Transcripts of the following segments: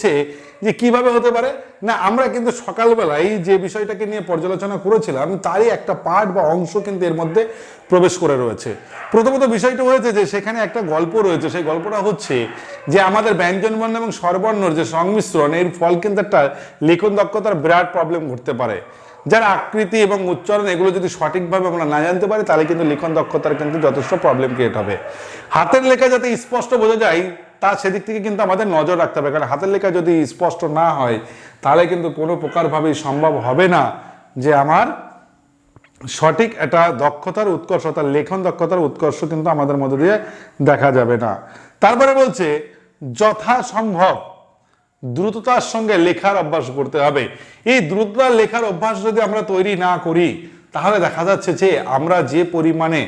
হচ্ছে যে কীভাবে হতে পারে? না, আমরা কিন্তু সকালবেলায় যে বিষয়টাকে নিয়ে পর্যালোচনা করেছিলাম, তারই একটা পার্ট বা অংশ কিন্তু এর মধ্যে প্রবেশ করে রয়েছে। প্রথমত বিষয়টা হয়েছে যে সেখানে একটা গল্প রয়েছে। সেই গল্পটা হচ্ছে যে আমাদের ব্যঞ্জনবর্ণ এবং স্বরবর্ণর যে সংমিশ্রণ, এর ফল কিন্তু একটা লিখন দক্ষতার বিরাট প্রবলেম ঘটতে পারে। যার আকৃতি এবং উচ্চারণ, এগুলো যদি সঠিকভাবে আমরা না জানতে পারি, তাহলে কিন্তু লিখন দক্ষতার কিন্তু যথেষ্ট প্রবলেম ক্রিয়েট হবে। হাতের লেখা যাতে স্পষ্ট বোঝা যায় তা সেদিক থেকে কিন্তু আমাদের নজর রাখতে হবে। কারণ হাতের লেখা যদি স্পষ্ট না হয়, তাহলে কিন্তু কোনো প্রকারভাবেই সম্ভব হবে না যে আমার সঠিক একটা দক্ষতার উৎকর্ষতার লেখন দক্ষতার উৎকর্ষ কিন্তু আমাদের মধ্যে দিয়ে দেখা যাবে না। তারপরে বলছে, যথাসম্ভব দ্রুততার সঙ্গে লেখার অভ্যাস করতে হবে। এই দ্রুততার লেখার অভ্যাস যদি আমরা তৈরি না করি, তাহলে দেখা যাচ্ছে যে আমরা যে পরিমাণে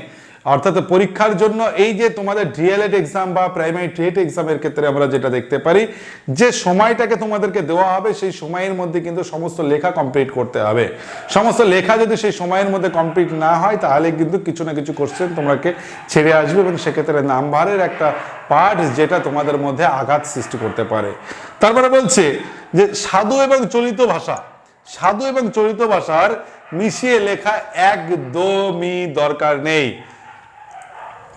অর্থাৎ পরীক্ষার জন্য এই যে তোমাদের ডিএলএড এক্সাম বা প্রাইমারি টেট এক্সামের ক্ষেত্রে আমরা যেটা দেখতে পারি, যে সময়টাকে তোমাদেরকে দেওয়া হবে, সেই সময়ের মধ্যে কিন্তু সমস্ত লেখা কমপ্লিট করতে হবে। সমস্ত লেখা যদি সেই সময়ের মধ্যে কমপ্লিট না হয়, তাহলে কিন্তু কিছু না কিছু কোশ্চেন তোমাকে ছেড়ে আসবে এবং সেক্ষেত্রে নাম্বারের একটা পার্ট যেটা তোমাদের মধ্যে আঘাত সৃষ্টি করতে পারে। তারপরে বলছে যে সাধু এবং চলিত ভাষা, সাধু এবং চলিত ভাষার মিশিয়ে লেখা একদমই দরকার নেই।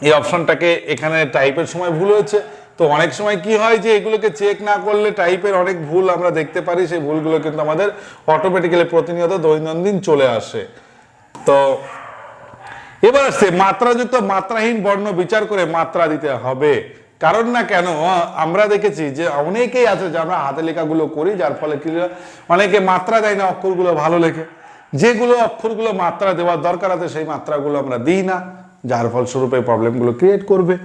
এই অপশনটাকে এখানে টাইপের সময় ভুল হয়েছে। তো অনেক সময় কি হয় যে এগুলোকে চেক না করলে টাইপের অনেক ভুল আমরা দেখতে পারি, সেই ভুলগুলো কিন্তু আমাদের অটোমেটিক্যালি প্রতিনিয়ত দৈনন্দিন চলে আসে। তো এবার আসছে, মাত্রাযুক্ত, মাত্রাহীন বর্ণ বিচার করে মাত্রা দিতে হবে। কারণ না কেন, আমরা দেখেছি যে অনেকেই আছে যে আমরা হাতে লেখাগুলো করি, যার ফলে কি অনেকে মাত্রা দেয় না, অক্ষরগুলো ভালো লেখে। যেগুলো অক্ষরগুলো মাত্রা দেওয়ার দরকার আছে, সেই মাত্রাগুলো আমরা দিই না। যার ফলস্বরূপ এই প্রবলেমগুলো ক্রিয়েট করবে।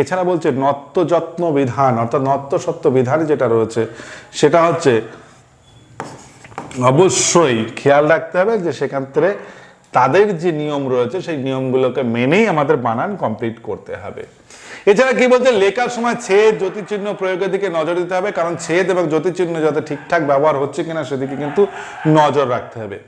এছাড়া বলছে নত্য যত্ন বিধান, অর্থাৎ নত্য সত্য বিধান যেটা রয়েছে, সেটা হচ্ছে অবশ্যই খেয়াল রাখতে হবে যে থেকে তাদের যে নিয়ম রয়েছে, সেই নিয়মগুলোকে মেনেই আমাদের বানান কমপ্লিট করতে হবে। এছাড়া কি বলছে? লেখার সময় ছেদ, জ্যোতিচিহ্ন প্রয়োগের দিকে নজর দিতে হবে, কারণ ছেদ এবং জ্যোতিচিহ্ন যাতে ঠিকঠাক ব্যবহার হচ্ছে কিনা সেদিকে কিন্তু নজর রাখতে হবে।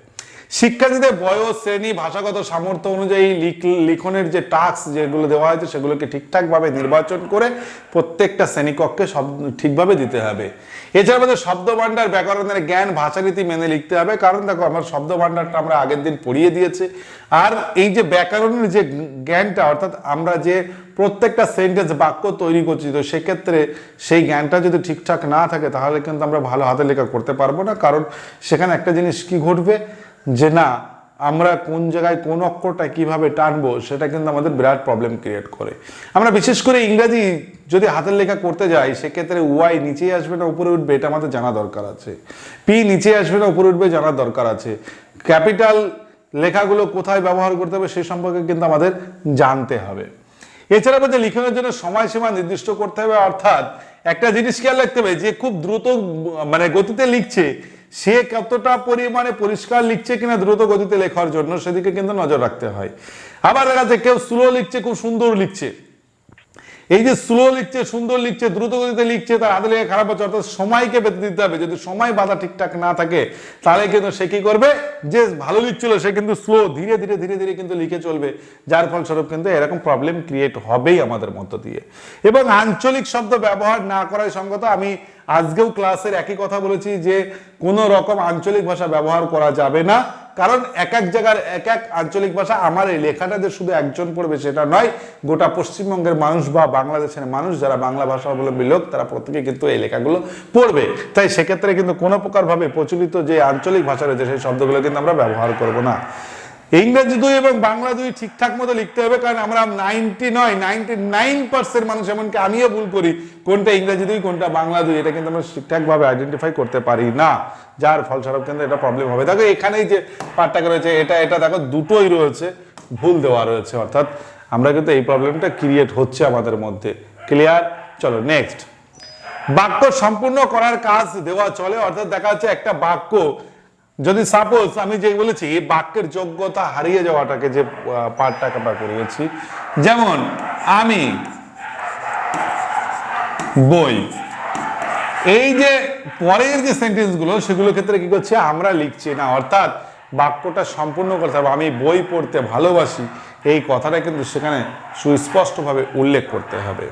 শিক্ষার্থীদের বয়স, শ্রেণি, ভাষাগত সামর্থ্য অনুযায়ী লিখ- লিখনের যে টাস্ক যেগুলো দেওয়া হয়েছে, সেগুলোকে ঠিকঠাকভাবে নির্বাচন করে প্রত্যেকটা শ্রেণীকক্ষে সব ঠিকভাবে দিতে হবে। এছাড়া আমাদের শব্দ ভাণ্ডার ব্যাকরণের জ্ঞান ভাষারীতি মেনে লিখতে হবে। কারণ দেখো, আমার শব্দ ভাণ্ডারটা আমরা আগের দিন পড়িয়ে দিয়েছে। আর এই যে ব্যাকরণের যে জ্ঞানটা, অর্থাৎ আমরা যে প্রত্যেকটা সেন্টেন্স বাক্য তৈরি করছি, তো সেক্ষেত্রে সেই জ্ঞানটা যদি ঠিকঠাক না থাকে, তাহলে কিন্তু আমরা ভালো হাতে লেখা করতে পারব না। কারণ সেখানে একটা জিনিস কি ঘটবে? যে না, আমরা কোন জায়গায় কোন অক্ষরটা কীভাবে টানবো, সেটা কিন্তু আমাদের বিরাট প্রবলেম ক্রিয়েট করে। আমরা বিশেষ করে ইংরাজি যদি হাতের লেখা করতে যাই, সেক্ষেত্রে ওয়াই নিচেই আসবে না, উপরে উঠবে, এটা আমাদের জানা দরকার আছে। পি নিচে আসবে না, উপরে উঠবে জানার দরকার আছে। ক্যাপিটাল লেখাগুলো কোথায় ব্যবহার করতে হবে, সে সম্পর্কে কিন্তু আমাদের জানতে হবে। এছাড়া বলতে লিখনের জন্য সময়সীমা নির্দিষ্ট করতে হবে, অর্থাৎ একটা জিনিস খেয়াল রাখতে হবে, যে খুব দ্রুত মানে গতিতে লিখছে সে কতটা পরিমাণে পরিষ্কার লিখছে কিনা দ্রুত গতিতে লেখার জন্য সেদিকে কিন্তু নজর রাখতে হয়। আবার দেখা যাচ্ছে কেউ স্লো লিখছে, খুব সুন্দর লিখছে। এই যে স্লো লিখছে, সুন্দর লিখছে, দ্রুত গতিতে লিখছে, তার হাতে লেখা খারাপ হচ্ছে অর্থাৎ সময়কে বেঁধে দিতে হবে। যদি সময় বাধা ঠিকঠাক না থাকে, তাহলে কিন্তু সে কি করবে? যে ভালো লিখছিল, সে কিন্তু স্লো ধীরে ধীরে ধীরে ধীরে কিন্তু লিখে চলবে। যার ফলস্বরূপ কিন্তু এরকম প্রবলেম ক্রিয়েট হবেই আমাদের মধ্য দিয়ে। এবং আঞ্চলিক শব্দ ব্যবহার না করাই সঙ্গত। আমি আজকেও ক্লাসের একই কথা বলেছি যে কোনো রকম আঞ্চলিক ভাষা ব্যবহার করা যাবে না। কারণ এক এক জায়গার এক এক আঞ্চলিক ভাষা আমার এই লেখাটা যে শুধু একজন পড়বে সেটা নয়, গোটা পশ্চিমবঙ্গের মানুষ বা বাংলাদেশের মানুষ যারা বাংলা ভাষা অবলম্বী লোক, তারা প্রত্যেকে কিন্তু এই লেখাগুলো পড়বে। তাই সেক্ষেত্রে কিন্তু কোনো প্রকারভাবে প্রচলিত যে আঞ্চলিক ভাষা রয়েছে, সেই শব্দগুলো কিন্তু আমরা ব্যবহার করব না। ইংরেজি দুই এবং বাংলা দুই ঠিকঠাক মতো লিখতে হবে, কারণ আমরা নাইনটি নয়, নাইনটি নাইন পার্সেন্ট মানুষ, এমনকি আমিও ভুল করি কোনটা ইংরেজি দুই, কোনটা বাংলা দুই, এটা কিন্তু আমরা ঠিকঠাকভাবে আইডেন্টিফাই করতে পারি না। যার ফলস্বরূপ কিন্তু এটা প্রবলেম হবে। দেখো, এখানেই যে পার্টটা রয়েছে, এটা এটা দেখো, দুটোই রয়েছে, ভুল দেওয়া রয়েছে, অর্থাৎ আমরা কিন্তু এই প্রবলেমটা ক্রিয়েট হচ্ছে আমাদের মধ্যে। ক্লিয়ার চলো নেক্সট বাক্য সম্পূর্ণ করার কাজ দেওয়া চলে, অর্থাৎ দেখা যাচ্ছে একটা বাক্য যদি সাপোজ আমি যে বলেছি বাক্যের যোগ্যতা হারিয়ে যাওয়াটাকে যে পার্টটাকে আমরা করিয়েছি, যেমন আমি বই। এই যে পরের যে সেন্টেন্সগুলো সেগুলোর ক্ষেত্রে কি করছে, আমরা লিখছি না। অর্থাৎ বাক্যটা সম্পূর্ণ করতে হবে আমি বই পড়তে ভালোবাসি, এই কথাটা কিন্তু সেখানে সুস্পষ্টভাবে উল্লেখ করতে হবে।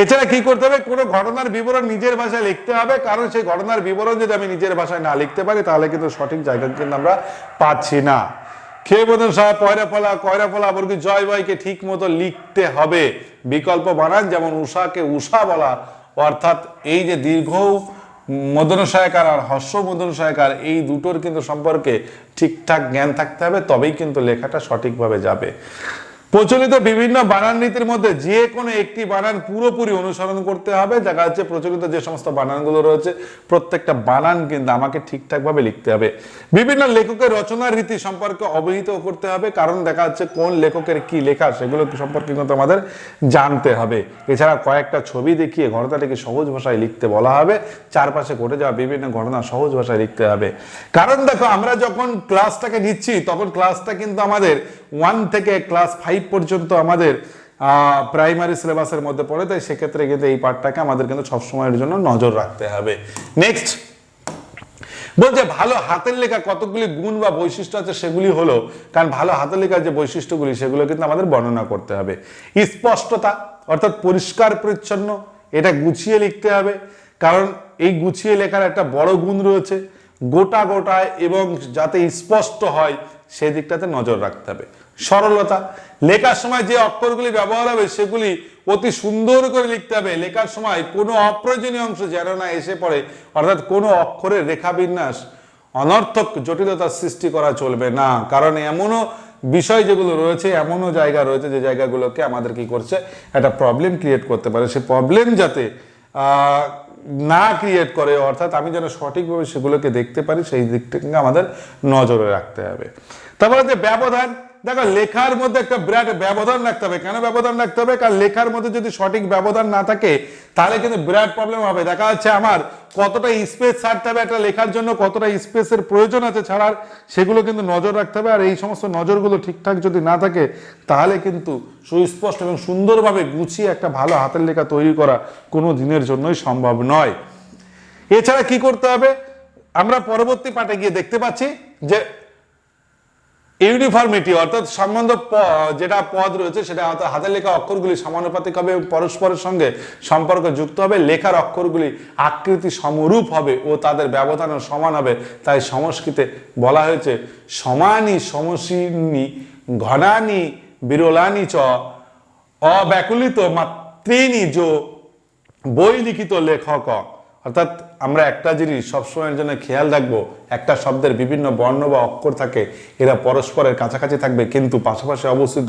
এছাড়া কি করতে হবে? কোনো ঘটনার বিবরণ নিজের ভাষায় লিখতে হবে। কারণ সেই ঘটনার বিবরণ যদি আমি নিজের ভাষায় না লিখতে পারি, তাহলে কিন্তু সঠিক জায়গা কিন্তু আমরা পাচ্ছি না। খেয়ে বোধন সাহেব, পয়রা ফলা কয়রা ফলা বর্গী জয় বয়কে ঠিক মতো লিখতে হবে। বিকল্প বানান, যেমন উষাকে উষা বলা। অর্থাৎ এই যে দীর্ঘ মদন সহায়কার আর হর্ষ মদন সহায়কার এই দুটোর কিন্তু সম্পর্কে ঠিকঠাক জ্ঞান থাকতে হবে, তবেই কিন্তু লেখাটা সঠিকভাবে যাবে। প্রচলিত বিভিন্ন বানান নীতির মধ্যে যে কোনো একটি বানান পুরোপুরি অনুসরণ করতে হবে। দেখা যাচ্ছে প্রচলিত যে সমস্ত বানানগুলো রয়েছে, প্রত্যেকটা বানান কিন্তু আমাকে ঠিকঠাকভাবে লিখতে হবে। বিভিন্ন লেখকের রচনার রীতি সম্পর্কে অবহিত করতে হবে। কারণ দেখা যাচ্ছে কোন লেখকের কি লেখা, সেগুলো সম্পর্কে কিন্তু আমাদের জানতে হবে। এছাড়া কয়েকটা ছবি দেখিয়ে ঘটনাটিকে সহজ ভাষায় লিখতে বলা হবে। চারপাশে ঘটে যাওয়া বিভিন্ন ঘটনা সহজ ভাষায় লিখতে হবে। কারণ দেখো, আমরা যখন ক্লাসটাকে নিচ্ছি, তখন ক্লাসটা কিন্তু আমাদের ওয়ান থেকে ক্লাস ফাইভ পর্যন্ত আমাদের প্রাইমারি সিলেবাসের মধ্যে পড়ে, তাই সেক্ষেত্রে কিন্তু এই পার্টটাকে আমাদের কিন্তু সবসময়ের জন্য নজর রাখতে হবে। নেক্সট বলছে ভালো হাতের লেখা কতগুলি গুণ বা বৈশিষ্ট্য আছে সেগুলি হলো, কারণ ভালো হাতের লেখার যে বৈশিষ্ট্যগুলি, সেগুলো কিন্তু আমাদের বর্ণনা করতে হবে। স্পষ্টতা, অর্থাৎ পরিষ্কার পরিচ্ছন্ন, এটা গুছিয়ে লিখতে হবে। কারণ এই গুছিয়ে লেখার একটা বড় গুণ রয়েছে, গোটা গোটায় এবং যাতে স্পষ্ট হয় সেই দিকটাতে নজর রাখতে হবে। সরলতা। লেখার সময় যে অক্ষরগুলি ব্যবহার হবে, সেগুলি অতি সুন্দর করে লিখতে হবে। লেখার সময় কোনো অপ্রয়োজনীয় অংশ যেন না এসে পড়ে, অর্থাৎ কোনো অক্ষরের রেখাবিন্যাস, অনর্থক জটিলতার সৃষ্টি করা চলবে না। কারণ এমনও বিষয় যেগুলো রয়েছে, এমনও জায়গা রয়েছে যে জায়গাগুলোকে আমাদের কি করছে, একটা প্রবলেম ক্রিয়েট করতে পারে। সে প্রবলেম যাতে না ক্রিয়েট করে, অর্থাৎ আমি যেন সঠিকভাবে সেগুলোকে দেখতে পারি, সেই দিকটাকে আমাদের নজরে রাখতে হবে। তারপরে যে ব্যবধান দেখো, লেখার মধ্যে একটা বিরাট ব্যবধান রাখতে হবে। কেন ব্যবধান রাখতে হবে? কারণ লেখার মধ্যে যদি সঠিক ব্যবধান না থাকে, তাহলে কিন্তু বিরাট প্রবলেম হবে। দেখা যাচ্ছে আমার কতটা স্পেস ছাড়তে হবে একটা লেখার জন্য, কতটা স্পেসের প্রয়োজন আছে ছাড়ার, সেগুলো কিন্তু নজর রাখতে হবে। আর এই সমস্ত নজরগুলো ঠিকঠাক যদি না থাকে, তাহলে কিন্তু সুস্পষ্ট এবং সুন্দরভাবে গুছিয়ে একটা ভালো হাতের লেখা তৈরি করা কোনো দিনের জন্যই সম্ভব নয়। এছাড়া কি করতে হবে? আমরা পরবর্তী পাঠে গিয়ে দেখতে পাচ্ছি যে ইউনিফর্মিটি, অর্থাৎ সম্বন্ধ যেটা পদ রয়েছে সেটা অর্থাৎ হাতের লেখা অক্ষরগুলি সমানুপাতিক হবে পরস্পরের সঙ্গে সম্পর্ক যুক্ত হবে, লেখার অক্ষরগুলি আকৃতি সমরূপ হবে ও তাদের ব্যবধানও সমান হবে। তাই সংস্কৃতে বলা হয়েছে, সমানি সমসীনি ঘনানি বিরলানি চ, অব্যাকুলিত মাতৃনি যো বই লিখিত লেখক। অর্থাৎ আমরা একটা জিনিস সবসময়ের জন্য খেয়াল রাখব, একটা শব্দের বিভিন্ন বর্ণ বা অক্ষর থাকে, এরা পরস্পরের কাছাকাছি থাকবে, কিন্তু পাশাপাশি অবস্থিত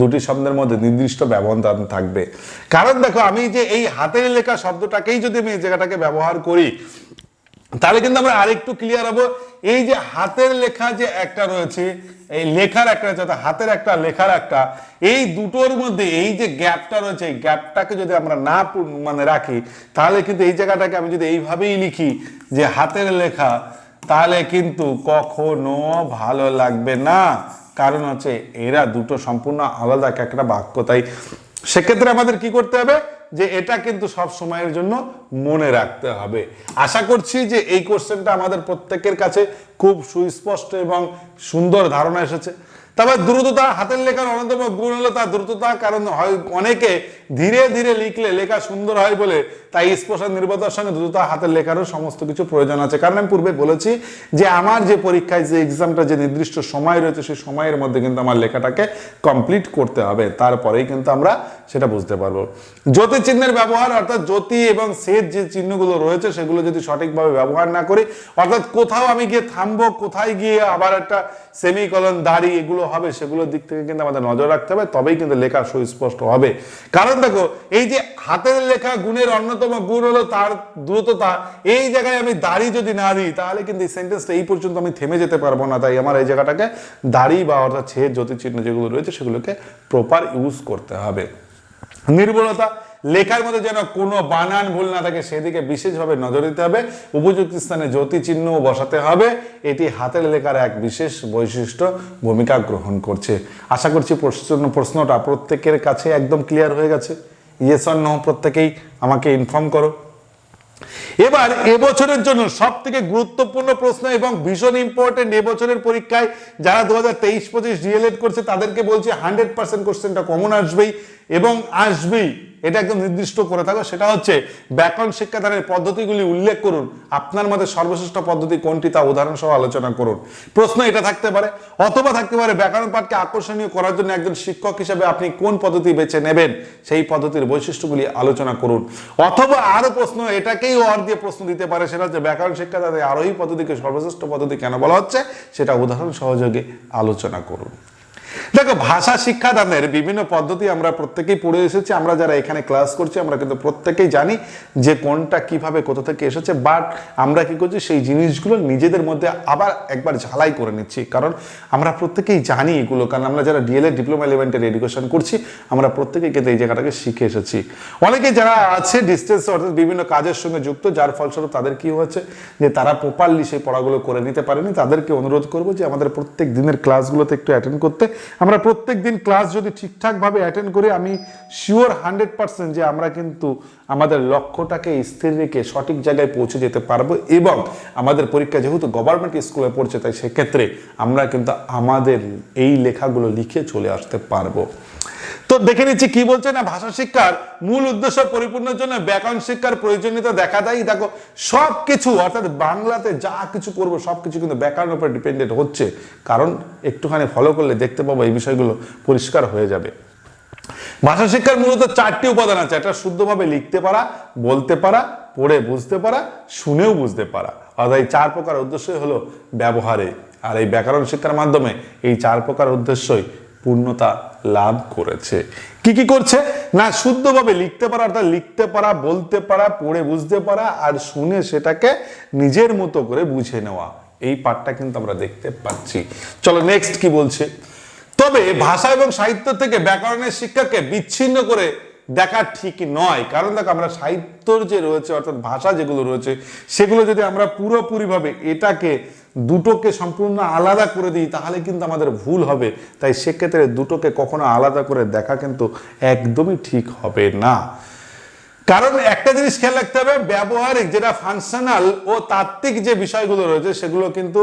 দুটি শব্দের মধ্যে নির্দিষ্ট ব্যবধান থাকবে। কারণ দেখো, আমি যে এই হাতের লেখা শব্দটাকেই যদি আমি এই জায়গাটাকে ব্যবহার করি তাহলে কিন্তু আমরা আরেকটু ক্লিয়ার হব। এই যে হাতের লেখা যে একটা রয়েছে, এই লেখার একটা রয়েছে হাতের একটা, লেখার একটা, এই দুটোর মধ্যে এই যে গ্যাপটা রয়েছে, এই গ্যাপটাকে যদি আমরা না মানে রাখি, তাহলে কিন্তু এই জায়গাটাকে আমি যদি এইভাবেই লিখি যে হাতের লেখা, তাহলে কিন্তু কখনো ভালো লাগবে না। কারণ হচ্ছে এরা দুটো সম্পূর্ণ আলাদা একটা বাক্য। তাই সেক্ষেত্রে আমাদের কি করতে হবে? যে এটা কিন্তু সব সময়ের জন্য মনে রাখতে হবে। আশা করছি যে এই কোশ্চেনটা আমাদের প্রত্যেকের কাছে খুব সুস্পষ্ট এবং সুন্দর ধারণা এসেছে। তবে দ্রুততা হাতের লেখার অন্যতম গুণ হলো তার দ্রুততা, কারণ হয় অনেকে ধীরে ধীরে লিখলে লেখা সুন্দর হয় বলে তাই স্পষ্ট নির্ভরতার সঙ্গে দ্রুততা হাতের লেখারও সমস্ত কিছু প্রয়োজন আছে। কারণ আমি পূর্বে বলেছি যে আমার যে পরীক্ষায় যে এক্সামটা যে নির্দিষ্ট সময় রয়েছে সেই সময়ের মধ্যে কিন্তু আমার লেখাটাকে কমপ্লিট করতে হবে। তারপরেই কিন্তু আমরা সেটা বুঝতে পারব। জ্যোতি চিহ্নের ব্যবহার, অর্থাৎ জ্যোতি এবং সেদ যে চিহ্নগুলো রয়েছে সেগুলো যদি সঠিকভাবে ব্যবহার না করি, অর্থাৎ কোথাও আমি গিয়ে থামবো, কোথায় গিয়ে আবার একটা সেমিকলন দাড়ি, এগুলো হবে, সেগুলোর দিক থেকে কিন্তু আমাদের নজর রাখতে হবে, তবেই কিন্তু লেখা সুস্পষ্ট হবে। কারণ দেখো, এই যে হাতের লেখা গুণের অন্যতম গুণ হলো তার দ্রুততা, এই জায়গায় আমি দাড়ি যদি না দিই, তাহলে কিন্তু এই সেন্টেন্সটা এই পর্যন্ত আমি থেমে যেতে পারব না। তাই আমার এই জায়গাটাকে দাড়ি বা অর্থাৎ ছেদ জ্যোতি চিহ্ন যেগুলো রয়েছে, সেগুলোকে প্রপার ইউজ করতে হবে। নির্ভুলতা লেখার মধ্যে যেন কোনো বানান ভুল না থাকে, সেদিকে বিশেষভাবে নজর দিতে হবে। উপযুক্ত স্থানে জ্যোতি চিহ্ন বসাতে হবে। এটি হাতের লেখার এক বিশেষ বৈশিষ্ট্য ভূমিকা গ্রহণ করছে। আশা করছি প্রশ্ন, প্রশ্নটা প্রত্যেকের কাছে একদম ক্লিয়ার হয়ে গেছে। ইয়েস অর প্রত্যেকেই আমাকে ইনফর্ম করো। এবার এবছরের জন্য সব থেকে গুরুত্বপূর্ণ প্রশ্ন এবং ভীষণ ইম্পর্টেন্ট এবছরের পরীক্ষায় যারা দু হাজার তেইশ পঁচিশ করছে, তাদেরকে বলছি হান্ড্রেড পার্সেন্ট কোশ্চেনটা কমন আসবেই। এবং আসবেই এটা একদম নির্দিষ্ট করে থাকো, সেটা হচ্ছে ব্যাকরণ শিক্ষাদানের পদ্ধতিগুলি উল্লেখ করুন। আপনার মধ্যে সর্বশ্রেষ্ঠ পদ্ধতি কোনটি তা উদাহরণ সহ আলোচনা করুন। প্রশ্ন এটা থাকতে পারে, অথবা থাকতে পারে ব্যাকরণ পাঠকে আকর্ষণীয় করার জন্য একজন শিক্ষক হিসেবে আপনি কোন পদ্ধতি বেছে নেবেন, সেই পদ্ধতির বৈশিষ্ট্যগুলি আলোচনা করুন। অথবা আরও প্রশ্ন, এটাকেই অর দিয়ে প্রশ্ন দিতে পারে, সেটা হচ্ছে ব্যাকরণ শিক্ষা তাদের আরোহী পদ্ধতিকে সর্বশ্রেষ্ঠ পদ্ধতি কেন বলা হচ্ছে, সেটা উদাহরণ সহযোগে আলোচনা করুন। দেখো, ভাষা শিক্ষাদানের বিভিন্ন পদ্ধতি আমরা প্রত্যেকেই পড়ে এসেছি। আমরা যারা এখানে ক্লাস করছি, আমরা কিন্তু প্রত্যেকেই জানি যে কোনটা কীভাবে, কোথা থেকে এসেছে। বাট আমরা কি করছি, সেই জিনিসগুলো নিজেদের মধ্যে আবার একবার ঝালাই করে নিচ্ছি। কারণ আমরা প্রত্যেকেই জানি এগুলো। কারণ আমরা যারা ডিএলএড ডিপ্লোমা ইলেভেন্টের এডুকেশন করছি, আমরা প্রত্যেকেই কিন্তু এই জায়গাটাকে শিখে এসেছি। অনেকে যারা আছে ডিস্টেন্স অর্থাৎ বিভিন্ন কাজের সঙ্গে যুক্ত, যার ফলস্বরূপ তাদের কি হয়েছে যে তারা প্রপারলি সেই পড়াগুলো করে নিতে পারেনি। তাদেরকে অনুরোধ করব যে আমাদের প্রত্যেক দিনের ক্লাসগুলোতে একটু অ্যাটেন্ড করতে। আমরা প্রত্যেক দিন ক্লাস যদি ঠিকঠাকভাবে অ্যাটেন্ড করি, আমি শিওর হান্ড্রেড পার্সেন্ট যে আমরা কিন্তু আমাদের লক্ষ্যটাকে স্থির রেখে সঠিক জায়গায় পৌঁছে যেতে পারব এবং আমাদের পরীক্ষা যেহেতু গভর্নমেন্ট স্কুলে পড়ছে, তাই সেক্ষেত্রে আমরা কিন্তু আমাদের এই লেখাগুলো লিখে চলে আসতে পারব। তো দেখে নিচ্ছি কি বলছে না, ভাষা শিক্ষার মূল উদ্দেশ্য পরিপূর্ণের জন্য ব্যাকরণ শিক্ষার প্রয়োজনীয়তা দেখা দেয়। দেখো সব কিছু অর্থাৎ বাংলাতে যা কিছু করব সব কিছু কিন্তু ব্যাকরণের উপর ডিপেন্ডেন্ট হচ্ছে। কারণ একটুখানি ফলো করলে দেখতে পাবো এই বিষয়গুলো পরিষ্কার হয়ে যাবে। ভাষা শিক্ষার মূলত চারটি উপাদান আছে। একটা শুদ্ধভাবে লিখতে পারা, বলতে পারা, পড়ে বুঝতে পারা, শুনেও বুঝতে পারা। অর্থাৎ এই চার প্রকার উদ্দেশ্যই হলো ব্যবহারে। আর এই ব্যাকরণ শিক্ষার মাধ্যমে এই চার প্রকার উদ্দেশ্যই পূর্ণতা লাভ করেছে। কি কি করছে? না, শুদ্ধভাবে লিখতে পারা, অর্থাৎ লিখতে পারা, বলতে পারা, পড়ে বুঝতে পারা, আর শুনে সেটাকে নিজের মতো করে বুঝে নেওয়া। এই পাঠটা কিন্তু আমরা দেখতে পাচ্ছি। চলো নেক্সট কি বলছে? তবে ভাষা এবং সাহিত্য থেকে ব্যাকরণের শিক্ষাকে বিচ্ছিন্ন করে দেখা ঠিক নয়। কারণ দেখো, আমরা সাহিত্যর যে রয়েছে, অর্থাৎ ভাষা যেগুলো রয়েছে, সেগুলো যদি আমরা পুরোপুরিভাবে এটাকে দুটোকে সম্পূর্ণ আলাদা করে দিই, তাহলে কিন্তু আমাদের ভুল হবে। তাই সেক্ষেত্রে দুটোকে কখনো আলাদা করে দেখা কিন্তু একদমই ঠিক হবে না। কারণ একটা জিনিস খেয়াল রাখতে হবে, ব্যবহারিক যেটা ফাংশনাল ও তাত্ত্বিক যে বিষয়গুলো রয়েছে, সেগুলো কিন্তু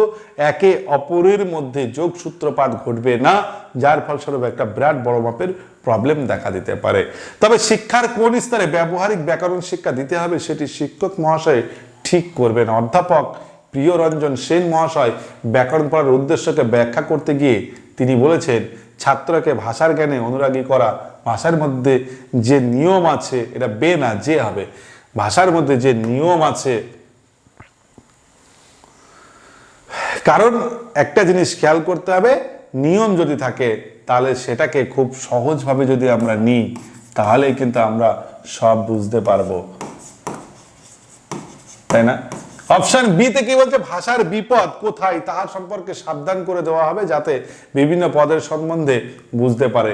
একে অপরের মধ্যে যোগ সূত্রপাত ঘটবে না, যার ফলস্বরূপ একটা বিরাট বড় মাপের প্রবলেম দেখা দিতে পারে। তবে শিক্ষার কোন স্তরে ব্যবহারিক ব্যাকরণ শিক্ষা দিতে হবে, সেটি শিক্ষক মহাশয় ঠিক করবেন। অধ্যাপক প্রিয় রঞ্জন সেন মহাশয় ব্যাকরণ পড়ার উদ্দেশ্যকে ব্যাখ্যা করতে গিয়ে তিনি বলেছেন, ছাত্রকে ভাষার জ্ঞানে অনুরাগী করা ভাষার মধ্যে যে নিয়ম আছে, এটা বে না, যে হবে। ভাষার মধ্যে যে নিয়ম আছে, কারণ একটা জিনিস খেয়াল করতে হবে, নিয়ম যদি থাকে, তাহলে সেটাকে খুব সহজভাবে যদি আমরা নিই তাহলে কিন্তু আমরা সব বুঝতে পারব। তাই না? অপশন বি তে কি বলছে? ভাষার বিপদ কোথায়? তাহার সম্পর্কে সাবধান করে দেওয়া হবে যাতে বিভিন্ন পদের সম্বন্ধে বুঝতে পারে।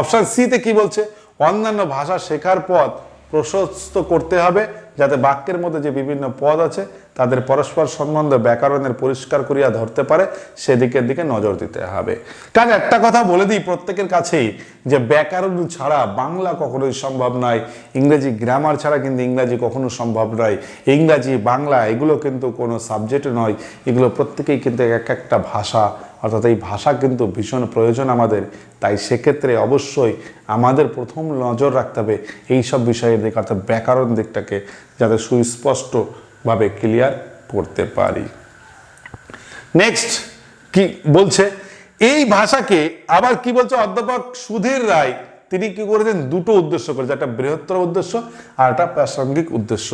অপশন সি তে কি বলছে? অন্যান্য ভাষা শেখার পথ প্রশস্ত করতে হবে যাতে বাক্যের মধ্যে যে বিভিন্ন পদ আছে, তাদের পরস্পর সম্বন্ধে ব্যাকরণের পরিষ্কার করিয়া ধরতে পারে, সেদিকের দিকে নজর দিতে হবে। কারণ একটা কথা বলে দিই প্রত্যেকের কাছেই, যে ব্যাকরণ ছাড়া বাংলা কখনোই সম্ভব নয়। ইংরেজি গ্রামার ছাড়া কিন্তু ইংরাজি কখনো সম্ভব নয়। ইংরাজি, বাংলা, এগুলো কিন্তু কোনো সাবজেক্ট নয়। এগুলো প্রত্যেকেই কিন্তু এক একটা ভাষা অর্থাৎ এই ভাষা কিন্তু ভীষণ প্রয়োজন আমাদের। তাই সেক্ষেত্রে অবশ্যই আমাদের প্রথম নজর রাখতে হবে এই সব বিষয়ের দিকে, অর্থাৎ ব্যাকরণ দিকটাকে, যাতে সুস্পষ্টভাবে ক্লিয়ার করতে পারি। নেক্সট কি বলছে? এই ভাষাকে আবার কি বলছে? অধ্যাপক সুধীর রায়, তিনি কি করেছেন? দুটো উদ্দেশ্য করেছে একটা বৃহত্তর উদ্দেশ্য আর একটা প্রাসঙ্গিক উদ্দেশ্য।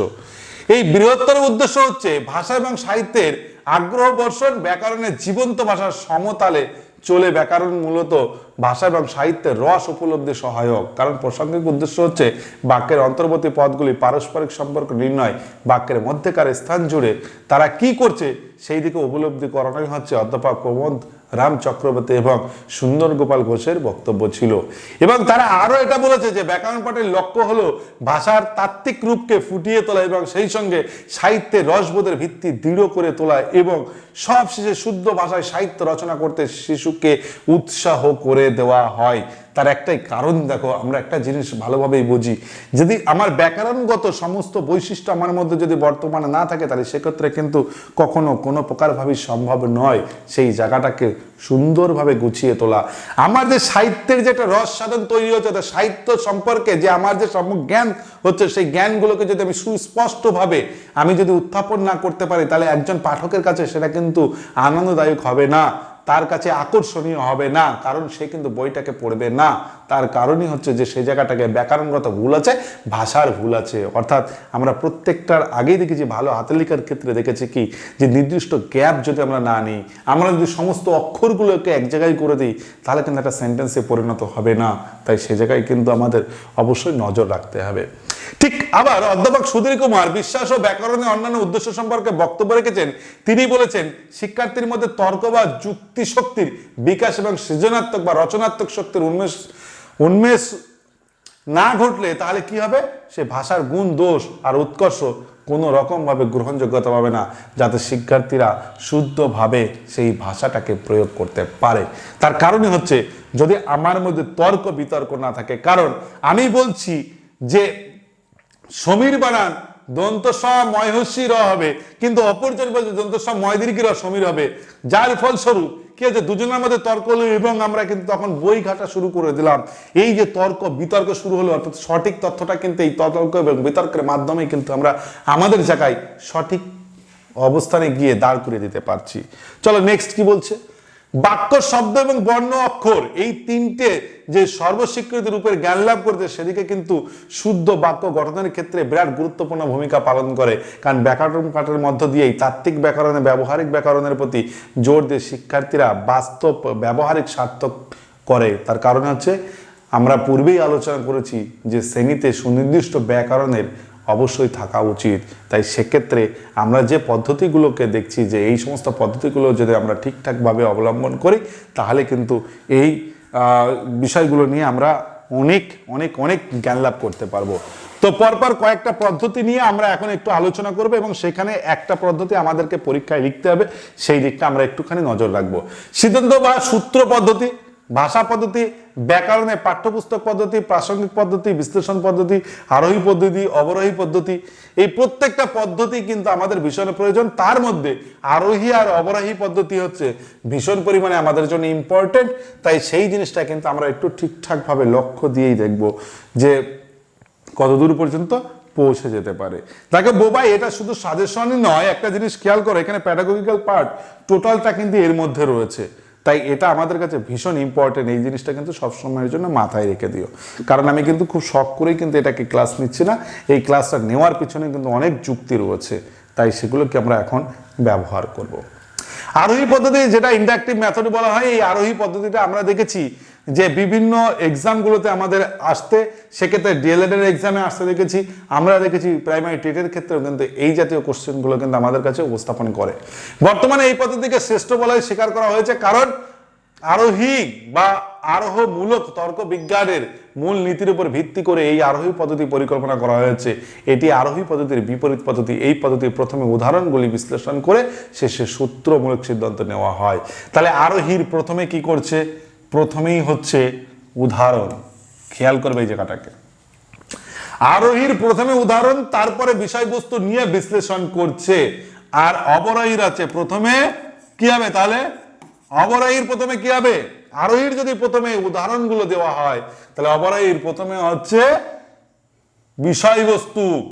এই বৃহত্তর উদ্দেশ্য হচ্ছে ভাষা এবং সাহিত্যের আগ্রহ বর্ষণ ব্যাকরণের জীবন্ত ভাষার সমতালে চলে ব্যাকরণ মূলত ভাষা এবং সাহিত্যের রস উপলব্ধি সহায়ক। কারণ প্রসঙ্গিক উদ্দেশ্য হচ্ছে বাক্যের অন্তর্বর্তী পদগুলি পারস্পরিক সম্পর্ক নির্ণয়, বাক্যের মধ্যেকার স্থান জুড়ে তারা কি করছে সেই দিকে উপলব্ধি করানোই হচ্ছে অধ্যাপক প্রমোদ রাম চক্রবর্তী এবং সুন্দর গোপাল ঘোষের বক্তব্য ছিল। এবং তারা আরও এটা বলেছে যে, ব্যাকরণ পাঠের লক্ষ্য হলো ভাষার তাত্ত্বিক রূপকে ফুটিয়ে তোলা এবং সেই সঙ্গে সাহিত্যে রসবোধের ভিত্তি দৃঢ় করে তোলা এবং সব শেষে শুদ্ধ ভাষায় সাহিত্য রচনা করতে শিশুকে উৎসাহ করে দেওয়া হয়। তার একটাই কারণ, দেখো, আমরা একটা জিনিস ভালোভাবেই বুঝি। যদি আমার ব্যাকরণগত সমস্ত বৈশিষ্ট্য আমার মধ্যে যদি বর্তমানে না থাকে, তাহলে সেক্ষেত্রে কিন্তু কখনো কোনো প্রকারভাবেই সম্ভব নয় সেই জায়গাটাকে সুন্দরভাবে গুছিয়ে তোলা। আমার যে সাহিত্যের যে একটা রস সাধন তৈরি হচ্ছে তা সাহিত্য সম্পর্কে যে আমার যে জ্ঞান হচ্ছে, সেই জ্ঞানগুলোকে যদি আমি সুস্পষ্টভাবে আমি যদি উত্থাপন না করতে পারি, তাহলে একজন পাঠকের কাছে সেটা কিন্তু আনন্দদায়ক হবে না। তার কাছে আকর্ষণীয় হবে না, কারণ সে কিন্তু বইটাকে পড়বে না। তার কারণই হচ্ছে যে সে জায়গাটাকে ব্যাকরণগত ভুল আছে, ভাষার ভুল আছে। অর্থাৎ আমরা প্রত্যেকটার আগেই দেখেছি, ভালো হাতের লেখার ক্ষেত্রে দেখেছি কি? যে নির্দিষ্ট গ্যাপ যদি আমরা না নিই, আমরা যদি সমস্ত অক্ষরগুলোকে এক জায়গায় করে দিই, তাহলে কিন্তু একটা সেন্টেন্সে পরিণত হবে না। তাই সে জায়গায় কিন্তু আমাদের অবশ্যই নজর রাখতে হবে। ঠিক আবার অধ্যাপক সুধীর কুমার বিশ্বাস ও ব্যাকরণের অন্যান্য উদ্দেশ্য সম্পর্কে বক্তব্য রেখেছেন। তিনি বলেছেন, শিক্ষার্থীর মধ্যে তর্ক বা যুক্তি শক্তির বিকাশ এবং সৃজনাত্মক বা রচনাত্মক শক্তির উন্মেষ উন্মেষ না ঘটলে তাহলে কি হবে? সে ভাষার গুণ, দোষ আর উৎকর্ষ কোনো রকমভাবে গ্রহণযোগ্যতা পাবে না, যাতে শিক্ষার্থীরা শুদ্ধভাবে সেই ভাষাটাকে প্রয়োগ করতে পারে। তার কারণই হচ্ছে, যদি আমার মধ্যে তর্ক বিতর্ক না থাকে, কারণ আমি বলছি যে সমীর বানান, দন্ত স ময়হস্যি র হবে। কিন্তু অপরজন বলছে দন্ত ময়দীর্ঘি র সমীর হবে। যার ফলস্বরূপ, কি হচ্ছে দুজনের মধ্যে তর্ক হলো এবং আমরা কিন্তু তখন বই ঘাটা শুরু করে দিলাম। এই যে তর্ক, বিতর্ক শুরু হলো, অর্থাৎ সঠিক তথ্যটা কিন্তু এই তর্ক এবং বিতর্কের মাধ্যমে কিন্তু আমরা আমাদের জায়গায় সঠিক অবস্থানে গিয়ে দাঁড় করিয়ে দিতে পারছি। চলো নেক্সট কি বলছে? বাক্য, শব্দ এবং বর্ণ অক্ষর, এই তিনটে যে সর্বস্বীকৃত রূপের জ্ঞান লাভ করতে সেদিকে কিন্তু শুদ্ধ বাক্য গঠনের ক্ষেত্রে বিরাট গুরুত্বপূর্ণ ভূমিকা পালন করে। কারণ ব্যাকরণ পাঠের মধ্য দিয়েই তাত্ত্বিক ব্যাকরণে, ব্যবহারিক ব্যাকরণের প্রতি জোর দিয়ে শিক্ষার্থীরা বাস্তব, ব্যবহারিক সার্থক করে। তার কারণ হচ্ছে, আমরা পূর্বেই আলোচনা করেছি যে শ্রেণীতে সুনির্দিষ্ট ব্যাকরণের অবশ্যই থাকা উচিত। তাই সেক্ষেত্রে আমরা যে পদ্ধতিগুলোকে দেখছি যে এই সমস্ত পদ্ধতিগুলো যদি আমরা ঠিকঠাকভাবে অবলম্বন করি, তাহলে কিন্তু এই বিষয়গুলো নিয়ে আমরা অনেক অনেক অনেক জ্ঞান লাভ করতে পারব। তো পরপর কয়েকটা পদ্ধতি নিয়ে আমরা এখন একটু আলোচনা করব এবং সেখানে একটা পদ্ধতি আমাদেরকে পরীক্ষায় লিখতে হবে, সেই দিকটা আমরা একটুখানি নজর রাখব। সিদ্ধান্ত বা সূত্র পদ্ধতি, ভাষা পদ্ধতি ব্যাকরণে পাঠ্যপুস্তক পদ্ধতি, প্রাসঙ্গিক পদ্ধতি, বিশ্লেষণ পদ্ধতি, আরোহী পদ্ধতি, অবরোহী পদ্ধতি, এই প্রত্যেকটা পদ্ধতি কিন্তু আমাদের ভীষণ প্রয়োজন। তার মধ্যে আরোহী আর অবরোহী পদ্ধতি হচ্ছে ভীষণ পরিমাণে আমাদের জন্য ইম্পর্টেন্ট তাই সেই জিনিসটা কিন্তু আমরা একটু ঠিকঠাকভাবে লক্ষ্য দিয়েই দেখব যে কতদূর পর্যন্ত পৌঁছে যেতে পারে। তাকে বোবাই, এটা শুধু সাজেশনই নয়, একটা জিনিস খেয়াল করো, এখানে প্যাডাগোজিক্যাল পার্ট টোটালটা কিন্তু এর মধ্যে রয়েছে। তাই এটা আমাদের কাছে ভীষণ ইম্পর্টেন্ট এই জিনিসটা কিন্তু সবসময়ের জন্য মাথায় রেখে দিও। কারণ আমি কিন্তু খুব শখ করেই কিন্তু এটাকে ক্লাস নিচ্ছি না। এই ক্লাসটা নেওয়ার পিছনে কিন্তু অনেক যুক্তি রয়েছে। তাই সেগুলোকে আমরা এখন ব্যবহার করব। আরোহী পদ্ধতি, যেটা ইন্ডাকটিভ মেথড বলা হয়, এই আরোহী পদ্ধতিটা আমরা দেখেছি। যে বিভিন্ন এক্সামগুলোতে আমাদের আসতে, সেক্ষেত্রে ডিএলএড এর এক্সামে আসতে দেখেছি। আমরা দেখেছি প্রাইমারি টেটের ক্ষেত্রেও কিন্তু এই জাতীয় কোশ্চেনগুলো কিন্তু আমাদের কাছে উপস্থাপন করে। বর্তমানে এই পদ্ধতিকে শ্রেষ্ঠ বলে স্বীকার করা হয়েছে কারণ আরোহী বা আরোহমূলক তর্ক বিজ্ঞানের মূল নীতির উপর ভিত্তি করে এই আরোহী পদ্ধতি পরিকল্পনা করা হয়েছে। এটি আরোহী পদ্ধতির বিপরীত পদ্ধতি, এই পদ্ধতির প্রথমে উদাহরণগুলি বিশ্লেষণ করে শেষে সূত্রমূলক সিদ্ধান্ত নেওয়া হয়। তাহলে আরোহীর প্রথমে কি করছে? প্রথমেই হচ্ছে উদাহরণ। খেয়াল করবে এই জায়গাটাকে। আরোহীর প্রথমে উদাহরণ, তারপরে বিষয়বস্তু নিয়ে বিশ্লেষণ করছে। আর অবরোহীর আছে প্রথমে কি হবে তাহলে? অবরোহীর প্রথমে কি হবে? আরোহীর যদি প্রথমে উদাহরণগুলো দেওয়া হয়, তাহলে অবরোহীর প্রথমে হচ্ছে বিষয়বস্তু।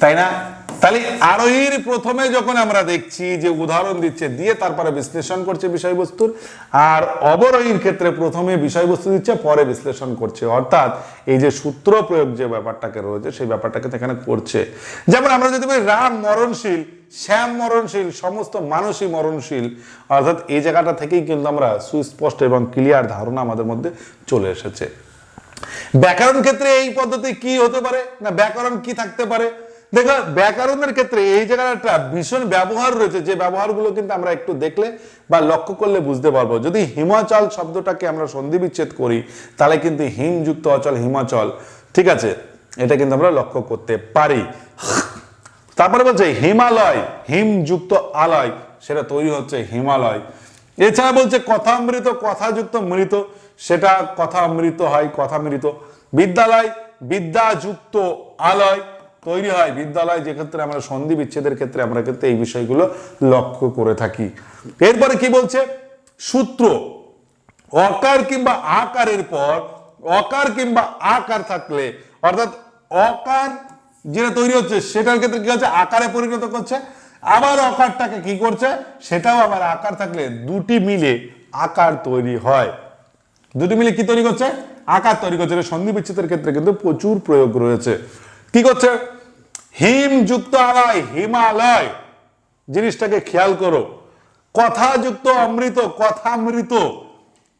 তাই না? তাহলে আরোহীর প্রথমে যখন আমরা দেখছি যে উদাহরণ দিচ্ছে, দিয়ে তারপরে বিশ্লেষণ করছে বিষয়বস্তুর, আর অবরোহীর ক্ষেত্রে প্রথমে বিষয়বস্তু দিচ্ছে, পরে বিশ্লেষণ করছে। অর্থাৎ এই যে সূত্র প্রয়োগ যে ব্যাপারটাকে রয়েছে, সেই ব্যাপারটাকে এখানে করছে। যেমন আমরা যদি বলি, রাম মরণশীল, শ্যাম মরণশীল, সমস্ত মানুষই মরণশীল। অর্থাৎ এই জায়গাটা থেকেই কিন্তু আমরা সুস্পষ্ট এবং ক্লিয়ার ধারণা আমাদের মধ্যে চলে এসেছে। ব্যাকরণ ক্ষেত্রে এই পদ্ধতি কি হতে পারে? না, ব্যাকরণ কি থাকতে পারে? দেখো, ব্যাকরণের ক্ষেত্রে এই জায়গায় একটা ভীষণ ব্যবহার রয়েছে, যে ব্যবহারগুলো কিন্তু আমরা একটু দেখলে বা লক্ষ্য করলে বুঝতে পারব। যদি হিমাচল শব্দটাকে আমরা সন্ধি বিচ্ছেদ করি, তাহলে কিন্তু হিমযুক্ত অচল হিমাচল, ঠিক আছে? এটা কিন্তু আমরা লক্ষ্য করতে পারি। তারপরে বলছে, হিমালয়, হিমযুক্ত আলয়, সেটা তৈরি হচ্ছে হিমালয়। এছাড়া বলছে, কথামৃত, কথাযুক্ত মৃত, সেটা কথামৃত হয়, কথামৃত। বিদ্যালয়, বিদ্যাযুক্ত আলয় তৈরি হয়। বিদ্যালয় যে ক্ষেত্রে আমরা সন্ধি বিচ্ছেদের ক্ষেত্রে আমরা কিন্তু এই বিষয়গুলো লক্ষ্য করে থাকি। এরপরে কি বলছে? সূত্র। অকার কিংবা আকারের পর, অকার কিংবা আকার থাকলে, অর্থাৎ অকার যেটা তৈরি হচ্ছে, সেটার ক্ষেত্রে কি হচ্ছে? আকারে পরিণত করছে। আবার অকারটাকে কি করছে? সেটাও আবার আকার থাকলে দুটি মিলে আকার তৈরি হয়। দুটি মিলে কি তৈরি করছে? আকার তৈরি করছে। সন্ধি বিচ্ছেদের ক্ষেত্রে কিন্তু প্রচুর প্রয়োগ রয়েছে। কি করছে? হিমযুক্ত আলয়, হিমালয়। জিনিসটাকে খেয়াল করো। কথাযুক্ত অমৃত কথা মৃত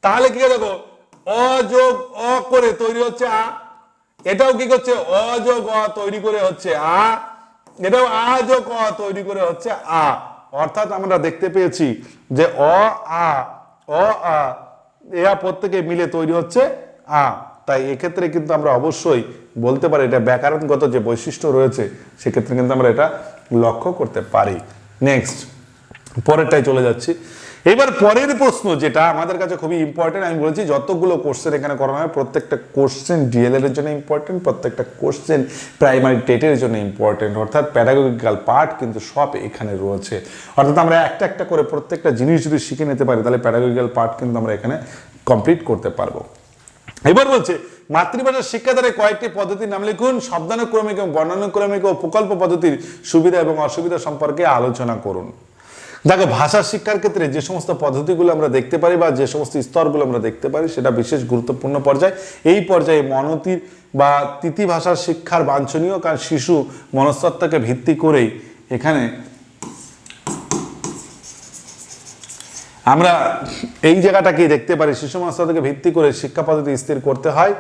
তাহলে কি দেখো? অযোগ, অ করে তৈরি হচ্ছে আ। এটাও কি করছে? অযোগ, অ তৈরি করে হচ্ছে আ। এটাও আযোগ, অ তৈরি করে হচ্ছে আ। অর্থাৎ আমরা দেখতে পেয়েছি যে অ, আ অ, আ, এরা প্রত্যেকে মিলে তৈরি হচ্ছে আ। তাই এক্ষেত্রে কিন্তু আমরা অবশ্যই বলতে পারি এটা ব্যাকরণগত যে বৈশিষ্ট্য রয়েছে, সেক্ষেত্রে কিন্তু আমরা এটা লক্ষ্য করতে পারি। নেক্সট পরেরটাই চলে যাচ্ছি। এবার পরের প্রশ্ন যেটা আমাদের কাছে খুবই ইম্পর্টেন্ট আমি বলেছি যতগুলো কোশ্চেন এখানে করানো হয়, প্রত্যেকটা কোশ্চেন ডিএলএল এর জন্য ইম্পর্টেন্ট প্রত্যেকটা কোশ্চেন প্রাইমারি টেটের জন্য ইম্পর্টেন্ট অর্থাৎ প্যাডাগোগিক্যাল পার্ট কিন্তু সব এখানে রয়েছে। অর্থাৎ আমরা একটা একটা করে প্রত্যেকটা জিনিস যদি শিখে নিতে পারি, তাহলে প্যাডাগোগিক্যাল পার্ট কিন্তু আমরা এখানে কমপ্লিট করতে পারব। এবার বলছে, মাতৃভাষার শিক্ষাদারে কয়েকটি পদ্ধতির নাম লিখুন শব্দানুক্রমিক এবং বর্ণানুক্রমিক ও প্রকল্প পদ্ধতির সুবিধা এবং অসুবিধা সম্পর্কে আলোচনা করুন। দেখো, ভাষা শিক্ষার ক্ষেত্রে যে সমস্ত পদ্ধতিগুলো আমরা দেখতে পারি বা যে সমস্ত স্তরগুলো আমরা দেখতে পারি, সেটা বিশেষ গুরুত্বপূর্ণ পর্যায়ে। এই পর্যায়ে মনতির বা তিথি ভাষার শিক্ষার বাঞ্ছনীয়, কারণ শিশু মনস্তত্ত্বকে ভিত্তি করেই এখানে আমরা এই জায়গাটাকে দেখতে পারি, শিশু মনস্তত্ত্বকে ভিত্তি করে শিক্ষা পদ্ধতি স্থির করতে হয়।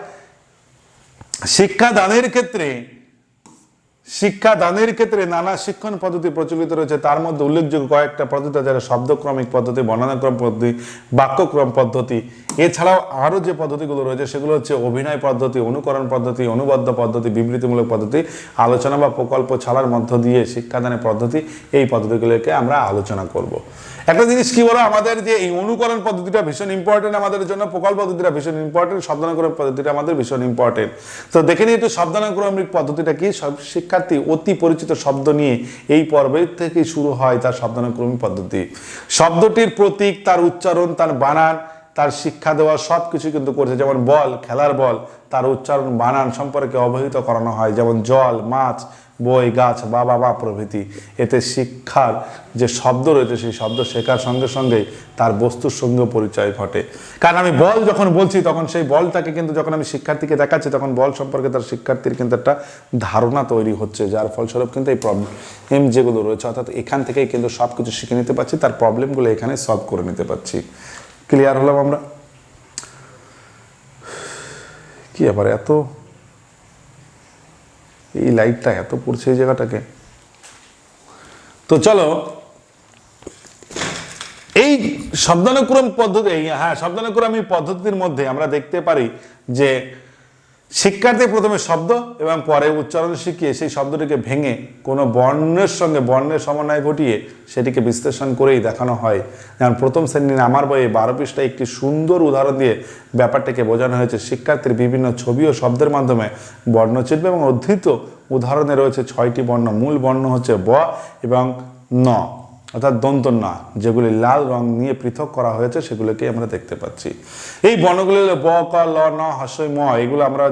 শিক্ষাদানের ক্ষেত্রে শিক্ষাদানের ক্ষেত্রে নানা শিক্ষণ পদ্ধতি প্রচলিত রয়েছে। তার মধ্যে উল্লেখযোগ্য কয়েকটা পদ্ধতি যারা শব্দক্রমিক পদ্ধতি, বর্ণনাক্রম পদ্ধতি, বাক্যক্রম পদ্ধতি। এছাড়াও আরও যে পদ্ধতিগুলো রয়েছে, সেগুলো হচ্ছে অভিনয় পদ্ধতি, অনুকরণ পদ্ধতি, অনুবদ্ধ পদ্ধতি, বিবৃতিমূলক পদ্ধতি, আলোচনা বা প্রকল্প ছাড়ার মধ্য দিয়ে শিক্ষাদানের পদ্ধতি, এই পদ্ধতিগুলোকে আমরা আলোচনা করব। একটা জিনিস কি বলো? আমাদের যে এই অনুকরণ পদ্ধতিটা ভীষণ ইম্পর্টেন্ট আমাদের জন্য প্রকল্প পদ্ধতিটা ভীষণ ইম্পর্টেন্ট শব্দানুক্রম পদ্ধতিটা আমাদের ভীষণ ইম্পর্টেন্ট তো দেখে নিই একটু শব্দানুক্রমিক পদ্ধতিটা কি? সব শিক্ষার্থী অতি পরিচিত শব্দ নিয়ে এই পর্বের থেকে শুরু হয় তার শব্দানুক্রমিক পদ্ধতি। শব্দটির প্রতীক, তার উচ্চারণ, তার বানান, তার শিক্ষা দেওয়া সব কিছু কিন্তু করছে। যেমন বল, খেলার বল, তার উচ্চারণ, বানান সম্পর্কে অবহিত করানো হয়। যেমন জল, মাছ বই, গাছ, বা প্রভৃতি। এতে শিক্ষার যে শব্দ রয়েছে, সেই শব্দ শেখার সঙ্গে সঙ্গেই তার বস্তুর সঙ্গে পরিচয় ঘটে। কারণ আমি বল যখন বলছি, তখন সেই বলটাকে কিন্তু যখন আমি শিক্ষার্থীকে দেখাচ্ছি, তখন বল সম্পর্কে তার শিক্ষার্থীর কিন্তু একটা ধারণা তৈরি হচ্ছে, যার ফলস্বরূপ কিন্তু এই প্রবলেম যেগুলো রয়েছে, অর্থাৎ এখান থেকেই কিন্তু সব কিছু শিখে নিতে পারছি, তার প্রবলেমগুলো এখানে সলভ করে নিতে পারছি। ক্লিয়ার হলাম আমরা? কি আবার এত এই লাইটটা এত পড়ছে এই জায়গাটাকে। তো চলো, এই শব্দানুক্রম পদ্ধতি হ্যাঁ শব্দানুক্রম এই পদ্ধতির মধ্যে আমরা দেখতে পারি যে শিক্ষার্থী প্রথমে শব্দ এবং পরে উচ্চারণ শিখিয়ে সেই শব্দটিকে ভেঙে কোনো বর্ণের সঙ্গে বর্ণের সমন্বয় ঘটিয়ে সেটিকে বিশ্লেষণ করেই দেখানো হয়। যেমন প্রথম শ্রেণির আমার বইয়ে বারো পৃষ্ঠায় একটি সুন্দর উদাহরণ দিয়ে ব্যাপারটাকে বোঝানো হয়েছে। শিক্ষার্থীর বিভিন্ন ছবি ও শব্দের মাধ্যমে বর্ণচিল্প এবং অধৃত উদাহরণে রয়েছে ছয়টি বর্ণ। মূল বর্ণ হচ্ছে ব এবং ন। অর্থাৎ দন্ত না যেগুলি লাল রং নিয়ে পৃথক করা হয়েছে সেগুলোকে আমরা দেখতে পাচ্ছি। এই বর্ণগুলি ব ক ল, ন হস্যই ম, এগুলো আমরা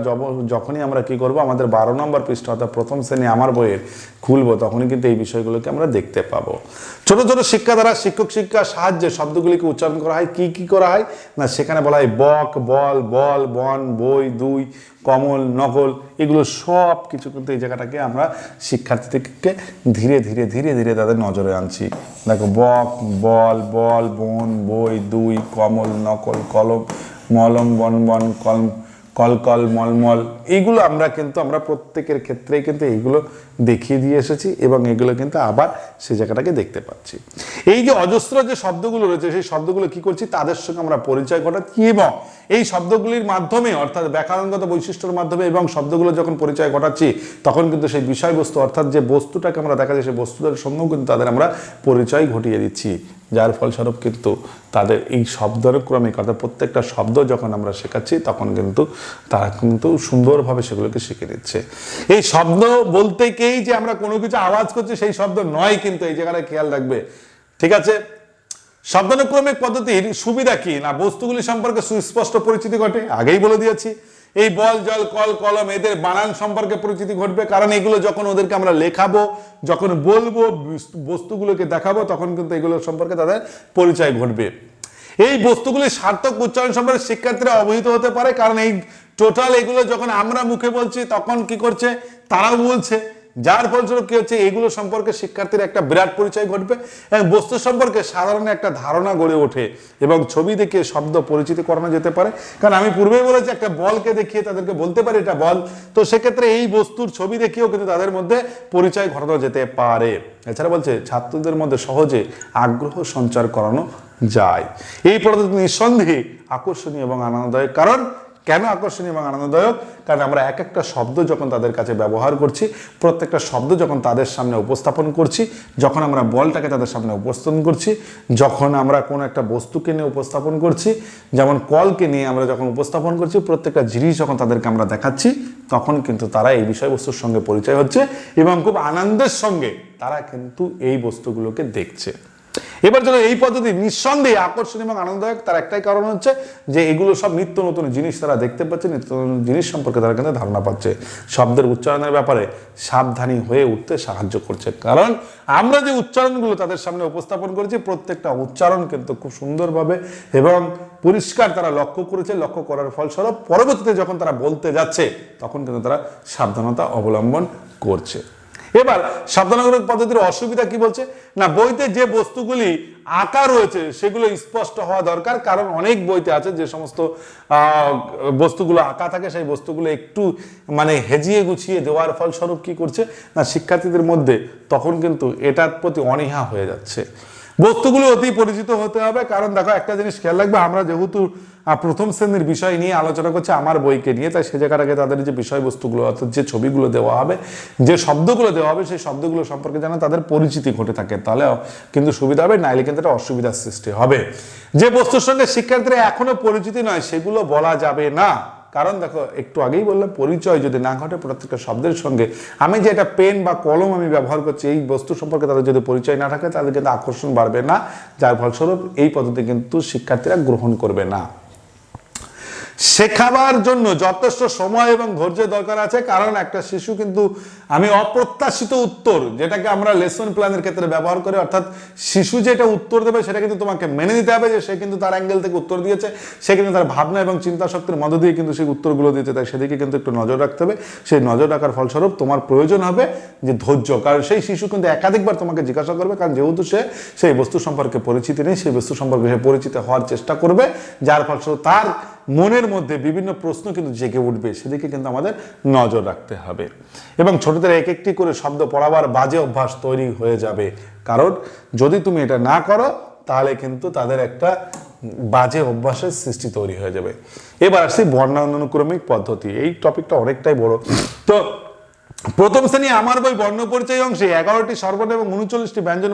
যখনই আমরা কি করব, আমাদের বারো নম্বর পৃষ্ঠা অর্থাৎ প্রথম শ্রেণি আমার বইয়ের খুলবো, তখনই কিন্তু এই বিষয়গুলোকে আমরা দেখতে পাবো। ছোট ছোট শিক্ষা দ্বারা শিক্ষক শিক্ষার সাহায্যে শব্দগুলিকে উচ্চারণ করা হয়। কি কি করা হয়? না, সেখানে বলা হয় বক, বল বল, বন, বই, দুই, কমল, নকল, এগুলো সব কিছু কিন্তু এই জায়গাটাকে আমরা শিক্ষার্থীদেরকে ধীরে ধীরে ধীরে ধীরে তাদের নজরে আনছি। দেখো, বক, বল বল, বন, বই, দুই, কমল, নকল, কলম, মলম, বন বন কলম কলকল, মলমল এইগুলো আমরা কিন্তু, আমরা প্রত্যেকের ক্ষেত্রেই কিন্তু এইগুলো দেখিয়ে দিয়ে এসেছি এবং এগুলো কিন্তু আবার সেই জায়গাটাকে দেখতে পাচ্ছি। এই যে অজস্র যে শব্দগুলো রয়েছে, সেই শব্দগুলো কি করছি? তাদের সঙ্গে আমরা পরিচয় ঘটাচ্ছি এবং এই শব্দগুলির মাধ্যমে, অর্থাৎ ব্যাকরণগত বৈশিষ্ট্যের মাধ্যমে এবং শব্দগুলো যখন পরিচয় ঘটাচ্ছি, তখন কিন্তু সেই বিষয়বস্তু, অর্থাৎ যে বস্তুটাকে আমরা দেখা যায়, সেই বস্তুদের সঙ্গেও কিন্তু তাদের আমরা পরিচয় ঘটিয়ে দিচ্ছি। যার ফলস্বরূপ কিন্তু তাদের এই শব্দানুক্রমিক, অর্থাৎ প্রত্যেকটা শব্দ যখন আমরা শেখাচ্ছি, তখন কিন্তু তারা কিন্তু সুন্দরভাবে সেগুলোকে শিখে দিচ্ছে। এই শব্দ বলতেকেই যে আমরা কোনো কিছু আওয়াজ করছি, সেই শব্দ নয় কিন্তু এই জায়গাটায় খেয়াল রাখবে। ঠিক আছে? শব্দানুক্রমিক পদ্ধতির সুবিধা কি? না, বস্তুগুলি সম্পর্কে সুস্পষ্ট পরিচিতি ঘটে? আগেই বলে দিয়েছি। এই বল, জল, কল, কলম, এদের বানান সম্পর্কে পরিচিতি ঘটবে। কারণ এগুলো যখন ওদেরকে আমরা লেখাবো, যখন বলব, বস্তুগুলোকে দেখাবো, তখন কিন্তু এগুলো সম্পর্কে তাদের পরিচয় ঘটবে। এই বস্তুগুলি সার্থক উচ্চারণ সম্পর্কে শিক্ষার্থীরা অবহিত হতে পারে। কারণ এই টোটাল এগুলো যখন আমরা মুখে বলছি, তখন কি করছে? তারাও বলছে। যার ফলস্বরূপ কি হচ্ছে, এগুলো সম্পর্কে শিক্ষার্থীর একটা বিরাট পরিচয় ঘটবে এবং বস্তু সম্পর্কে সাধারণ একটা ধারণা গড়ে ওঠে এবং ছবি দেখে শব্দ পরিচিতি করানো যেতে পারে। কারণ আমি পূর্বেই বলেছি, একটা বলকে দেখিয়ে তাদেরকে বলতে পারি এটা বল। তো সেক্ষেত্রে এই বস্তুর ছবি দেখিয়েও কিন্তু তাদের মধ্যে পরিচয় ঘটানো যেতে পারে। এছাড়া বলছে, ছাত্রদের মধ্যে সহজে আগ্রহ সঞ্চার করানো যায়। এই পদ্ধতি নিঃসন্দেহে আকর্ষণীয় এবং আনন্দদায়ক। কারণ কেন আকর্ষণীয় এবং আনন্দদায়ক? কারণ আমরা এক একটা শব্দ যখন তাদের কাছে ব্যবহার করছি, প্রত্যেকটা শব্দ যখন তাদের সামনে উপস্থাপন করছি, যখন আমরা বলটাকে তাদের সামনে উপস্থাপন করছি, যখন আমরা কোনো একটা বস্তুকে নিয়ে উপস্থাপন করছি, যেমন কলকে নিয়ে আমরা যখন উপস্থাপন করছি, প্রত্যেকটা জিনিস যখন তাদেরকে আমরা দেখাচ্ছি, তখন কিন্তু তারা এই বিষয়বস্তুর সঙ্গে পরিচয় হচ্ছে এবং খুব আনন্দের সঙ্গে তারা কিন্তু এই বস্তুগুলোকে দেখছে। এবার যেন এই পদ্ধতি, নিঃসন্দেহে আকর্ষণ এবং আনন্দদায়ক, তার একটাই কারণ হচ্ছে যে এগুলো সব নিত্য নতুন জিনিস তারা দেখতে পাচ্ছে, নিত্য নতুন জিনিস সম্পর্কে তারা কিন্তু ধারণা পাচ্ছে। শব্দের উচ্চারণের ব্যাপারে সাবধানী হয়ে উঠতে সাহায্য করছে। কারণ আমরা যে উচ্চারণগুলো তাদের সামনে উপস্থাপন করেছি, প্রত্যেকটা উচ্চারণ কিন্তু খুব সুন্দরভাবে এবং পরিষ্কার তারা লক্ষ্য করেছে, লক্ষ্য করার ফলস্বরূপ পরবর্তীতে যখন তারা বলতে যাচ্ছে, তখন কিন্তু তারা সাবধানতা অবলম্বন করছে। এবার সাবধানগর পদ্ধতির অসুবিধা কি বলছে? না, বইতে যে বস্তুগুলি আঁকা রয়েছে, সেগুলো স্পষ্ট হওয়া দরকার, কারণ অনেক বইতে আছে যে সমস্ত বস্তুগুলো আঁকা থাকে, সেই বস্তুগুলো একটু মানে হেজিয়ে গুছিয়ে দেওয়ার ফলস্বরূপ কি করছে? না, শিক্ষার্থীদের মধ্যে তখন কিন্তু এটার প্রতি অনীহা হয়ে যাচ্ছে। বস্তুগুলো অতি পরিচিত হতে হবে, কারণ দেখো একটা জিনিস খেয়াল রাখবে, আমরা যেহেতু প্রথম শ্রেণির বিষয় নিয়ে আলোচনা করছে আমার বইকে নিয়ে। তাই সে জায়গার আগে তাদের যে বিষয়বস্তুগুলো, অর্থাৎ যে ছবিগুলো দেওয়া হবে, যে শব্দগুলো দেওয়া হবে, সেই শব্দগুলো সম্পর্কে যেন তাদের পরিচিতি ঘটে থাকে তাহলে কিন্তু সুবিধা হবে, নাইলে কিন্তু একটা অসুবিধার সৃষ্টি হবে। যে বস্তুর সঙ্গে শিক্ষার্থীরা এখনও পরিচিতি নয়, সেগুলো বলা যাবে না। কারণ দেখো, একটু আগেই বললাম, পরিচয় যদি না ঘটে প্রত্যেকটা শব্দের সঙ্গে, আমি যে একটা পেন বা কলম আমি ব্যবহার করছি, এই বস্তু সম্পর্কে তাদের যদি পরিচয় না থাকে তাদের কিন্তু আকর্ষণ বাড়বে না। যার ফলস্বরূপ এই পদ্ধতি কিন্তু শিক্ষার্থীরা গ্রহণ করবে না। শেখাবার জন্য যথেষ্ট সময় এবং ধৈর্যের দরকার আছে। কারণ একটা শিশু কিন্তু আমি অপ্রত্যাশিত উত্তর যেটাকে আমরা লেসন প্ল্যানের ক্ষেত্রে ব্যবহার করি, অর্থাৎ শিশু যেটা উত্তর দেবে সেটা কিন্তু তোমাকে মেনে নিতে হবে যে সে কিন্তু তার অ্যাঙ্গেল থেকে উত্তর দিয়েছে, সে কিন্তু তার ভাবনা এবং চিন্তা শক্তির মধ্য দিয়ে কিন্তু সেই উত্তরগুলো দিয়েছে, তাই সেদিকে কিন্তু একটু নজর রাখতে হবে। সেই নজর রাখার ফলস্বরূপ তোমার প্রয়োজন হবে যে ধৈর্য, কারণ সেই শিশু কিন্তু একাধিকবার তোমাকে জিজ্ঞাসা করবে, কারণ যেহেতু সে সেই বস্তু সম্পর্কে পরিচিতি নেই, সেই বস্তু সম্পর্কে সে পরিচিত হওয়ার চেষ্টা করবে, যার ফলস্বরূপ তার মনের মধ্যে বিভিন্ন প্রশ্ন কিন্তু জেগে উঠবে, সেদিকে কিন্তু আমাদের নজর রাখতে হবে। এবং ছোটদের এক একটি করে শব্দ পড়াবার বাজে অভ্যাস তৈরি হয়ে যাবে। কারণ যদি তুমি এটা না করো, তাহলে কিন্তু তাদের একটা বাজে অভ্যাসের সৃষ্টি তৈরি হয়ে যাবে। এবার আসছি বর্ণানুক্রমিক পদ্ধতি। এই টপিকটা অনেকটাই বড়। তো প্রথম শ্রেণি আমার বই বর্ণ পরিচয় অংশে এগারোটি সর্বর্ণ এবং উনচল্লিশটি ব্যঞ্জন